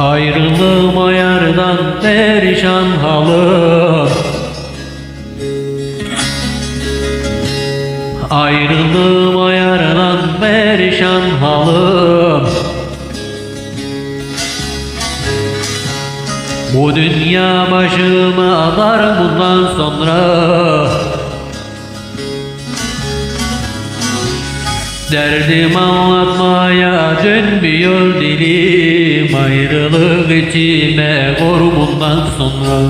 Ayrılığım ayardan perişan halı Ayrılığım ayardan perişan halı Bu dünya başımı atar bundan sonra. Derdim anlatmaya dönmüyor dilim. Ayrılık içime kor bundan sonra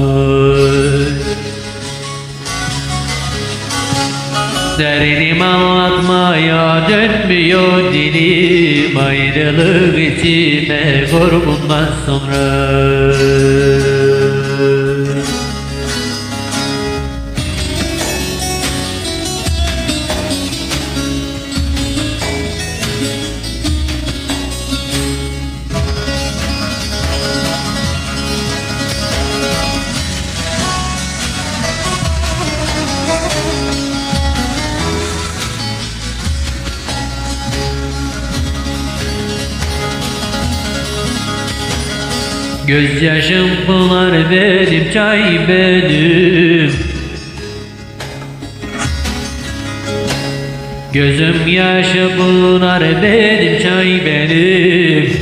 Derdim anlatmaya dönmüyor dilim. Ayrılık içime kor bundan sonra Gözyaşım pınar benim çay benim Gözüm yaşı pınar benim çay benim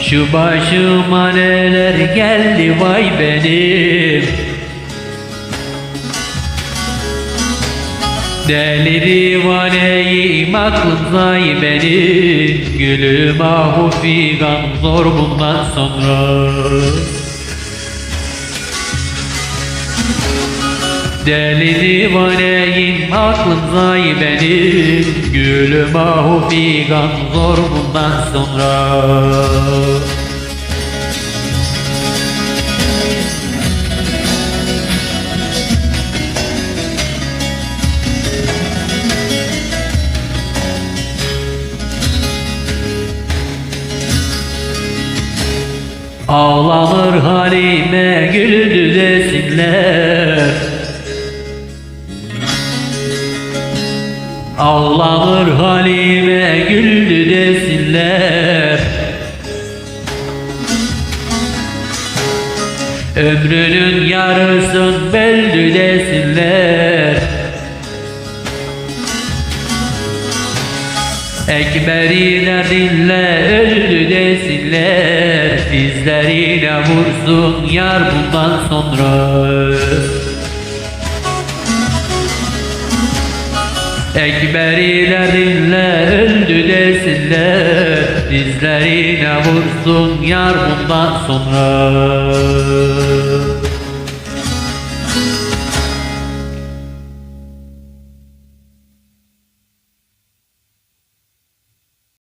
Şu başıma neler geldi vay benim Deli divaneyim aklım zay benim Gülüm ahu figan zor bundan sonra. Deli divaneyim aklım zay benim Gülüm ahu figan zor bundan sonra Ağlanır halime güldü desinler. Ağlanır halime güldü desinler. Ömrünün yarısın böldü desinler. Ekberi derdinle öldü desinler Dizlerine vursun yar bundan sonra. Ekberi derdinle öldü desinler. Dizlerine vursun yar bundan sonra